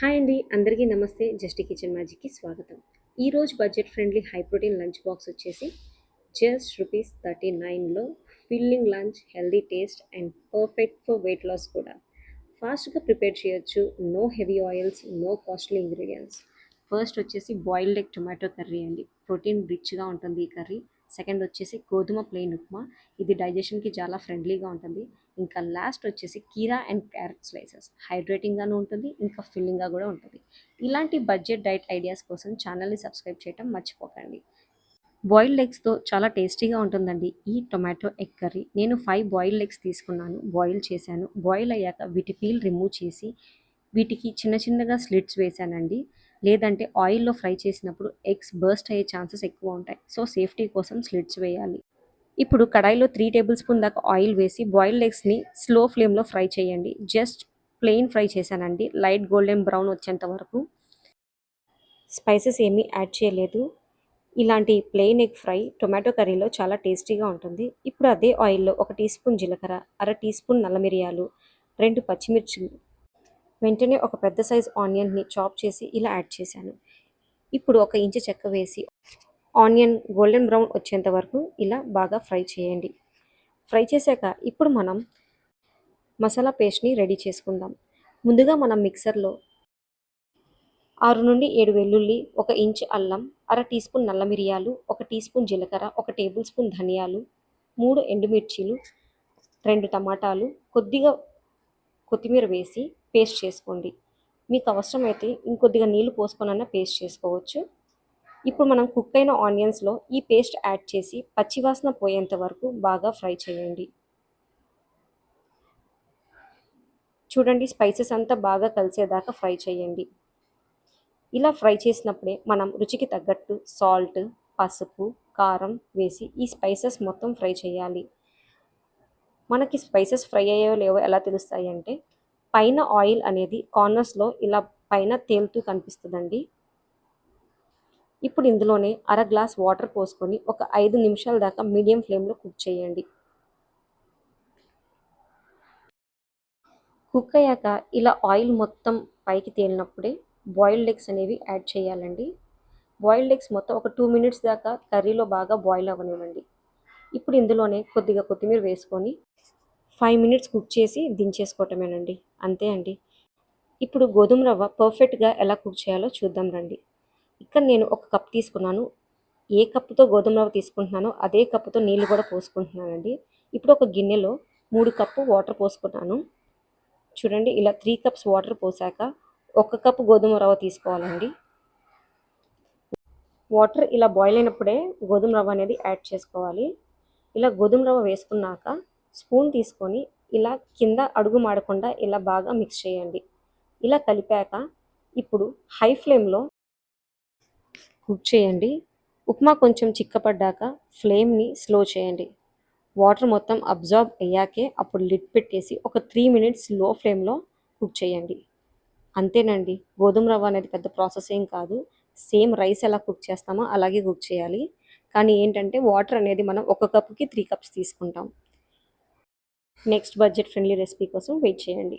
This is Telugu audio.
హాయ్ అండి అందరికీ నమస్తే. జస్ట్ కిచెన్ మ్యాజిక్కి స్వాగతం. ఈరోజు budget friendly high protein lunch box వచ్చేసి జస్ట్ రూపీస్ థర్టీ నైన్లో filling lunch healthy taste and perfect for weight loss కూడా. ఫాస్ట్గా ప్రిపేర్ చేయొచ్చు. No heavy oils no costly ingredients first వచ్చేసి బాయిల్డ్ ఎగ్ టొమాటో కర్రీ అండి. ప్రోటీన్ రిచ్గా ఉంటుంది ఈ కర్రీ సెకండ్ వచ్చేసి గోధుమ ప్లెయిన్ ఉప్మా. ఇది డైజెషన్కి చాలా ఫ్రెండ్లీగా ఉంటుంది. ఇంకా లాస్ట్ వచ్చేసి కీరా అండ్ క్యారెట్ స్లైసెస్. హైడ్రేటింగ్గాను ఉంటుంది ఇంకా ఫిల్లింగ్గా కూడా ఉంటుంది. ఇలాంటి బడ్జెట్ డైట్ ఐడియాస్ కోసం ఛానల్ని సబ్స్క్రైబ్ చేయడం మర్చిపోకండి. బాయిల్డ్ ఎగ్స్తో చాలా టేస్టీగా ఉంటుందండి. ఈ టొమాటో ఎగ్ కర్రీ. నేను ఫైవ్ బాయిల్డ్ ఎగ్స్ తీసుకున్నాను బాయిల్ చేశాను. బాయిల్ అయ్యాక వీటి పీల్ రిమూవ్ చేసి వీటికి చిన్న చిన్నగా స్లిట్స్ వేశానండి. లేదంటే ఆయిల్లో ఫ్రై చేసినప్పుడు ఎగ్స్ బర్స్ట్ అయ్యే ఛాన్సెస్ ఎక్కువ ఉంటాయి. సో సేఫ్టీ కోసం స్లిట్స్ వేయాలి. ఇప్పుడు కడాయిలో త్రీ టేబుల్ స్పూన్ దాకా ఆయిల్ వేసి బాయిల్డ్ ఎగ్స్ని స్లో ఫ్లేమ్లో ఫ్రై చేయండి. జస్ట్ ప్లెయిన్ ఫ్రై చేశానండి. లైట్ గోల్డెన్ బ్రౌన్ వచ్చేంత వరకు. స్పైసెస్ ఏమీ యాడ్ చేయలేదు. ఇలాంటి ప్లెయిన్ ఎగ్ ఫ్రై టొమాటో కర్రీలో చాలా టేస్టీగా ఉంటుంది. ఇప్పుడు అదే ఆయిల్లో ఒక టీ స్పూన్ జీలకర్ర అర టీ స్పూన్ నల్ల మిరియాలు రెండు పచ్చిమిర్చి వెంటనే ఒక పెద్ద సైజ్ ఆనియన్ని చాప్ చేసి ఇలా యాడ్ చేశాను. ఇప్పుడు ఒక ఇంచు చెక్క వేసి ఆనియన్ గోల్డెన్ బ్రౌన్ వచ్చేంత వరకు ఇలా బాగా ఫ్రై చేయండి. ఫ్రై చేశాక ఇప్పుడు మనం మసాలా పేస్ట్ని రెడీ చేసుకుందాం. ముందుగా మనం మిక్సర్లో ఆరు నుండి ఏడు వెల్లుల్లి ఒక ఇంచ్ అల్లం అర టీ స్పూన్ నల్ల మిరియాలు ఒక టీ స్పూన్ జీలకర్ర ఒక టేబుల్ స్పూన్ ధనియాలు మూడు ఎండుమిర్చీలు రెండు టమాటాలు కొద్దిగా కొత్తిమీర వేసి పేస్ట్ చేసుకోండి. మీకు అవసరమైతే ఇంకొద్దిగా నీళ్ళు పోసుకొనన్నా పేస్ట్ చేసుకోవచ్చు. ఇప్పుడు మనం కుక్ అయిన ఆనియన్స్లో ఈ పేస్ట్ యాడ్ చేసి పచ్చివాసన పోయేంత వరకు బాగా ఫ్రై చేయండి. చూడండి స్పైసెస్ అంతా బాగా కలిసేదాకా ఫ్రై చేయండి. ఇలా ఫ్రై చేసినప్పుడే మనం రుచికి తగ్గట్టు సాల్ట్ పసుపు కారం వేసి ఈ స్పైసెస్ మొత్తం ఫ్రై చేయాలి. మనకి స్పైసెస్ ఫ్రై అయ్యో లేవో ఎలా తెలుస్తాయి అంటే పైన ఆయిల్ అనేది కార్నర్స్లో ఇలా పైన తేలుతూ కనిపిస్తుందండి. ఇప్పుడు ఇందులోనే అర గ్లాస్ వాటర్ పోసుకొని ఒక ఐదు నిమిషాల దాకా మీడియం ఫ్లేమ్లో కుక్ చేయండి. కుక్ అయ్యాక ఇలా ఆయిల్ మొత్తం పైకి తేలినప్పుడే బాయిల్డ్ ఎగ్స్ అనేవి యాడ్ చేయాలండి. బాయిల్డ్ ఎగ్స్ మొత్తం ఒక టూ మినిట్స్ దాకా కర్రీలో బాగా బాయిల్ అవ్వనివ్వండి. ఇప్పుడు ఇందులోనే కొద్దిగా కొత్తిమీర వేసుకొని ఫైవ్ మినిట్స్ కుక్ చేసి దించేసుకోవటమేనండి. అంతే అండి. ఇప్పుడు గోధుమ రవ్వ పర్ఫెక్ట్గా ఎలా కుక్ చేయాలో చూద్దాం రండి. ఇక్కడ నేను ఒక కప్ తీసుకున్నాను. ఏ కప్పుతో గోధుమ రవ్వ తీసుకుంటున్నానో అదే కప్పుతో నీళ్ళు కూడా పోసుకుంటున్నానండి. ఇప్పుడు ఒక గిన్నెలో మూడు కప్పు వాటర్ పోసుకున్నాను. చూడండి ఇలా త్రీ కప్స్ వాటర్ పోసాక ఒక కప్పు గోధుమ రవ్వ తీసుకోవాలండి. వాటర్ ఇలా బాయిల్ అయినప్పుడే గోధుమ రవ్వ అనేది యాడ్ చేసుకోవాలి. ఇలా గోధుమ రవ్వ వేసుకున్నాక స్పూన్ తీసుకొని ఇలా కింద అడుగు మాడకుండా ఇలా బాగా మిక్స్ చేయండి. ఇలా కలిపాక ఇప్పుడు హై ఫ్లేమ్లో కుక్ చేయండి. ఉప్మా కొంచెం చిక్కపడ్డాక ఫ్లేమ్ని స్లో చేయండి. వాటర్ మొత్తం అబ్జార్బ్ అయ్యాకే అప్పుడు లిడ్ పెట్టేసి ఒక త్రీ మినిట్స్లో ఫ్లేమ్లో కుక్ చేయండి. అంతేనండి గోధుమ రవ్వ అనేది పెద్ద ప్రాసెస్ ఏం కాదు. సేమ్ రైస్ ఎలా కుక్ చేస్తామో అలాగే కుక్ చేయాలి. కానీ ఏంటంటే వాటర్ అనేది మనం ఒక కప్కి త్రీ కప్స్ తీసుకుంటాం. నెక్స్ట్ బడ్జెట్ ఫ్రెండ్లీ రెసిపీ కోసం వెయిట్ చేయండి.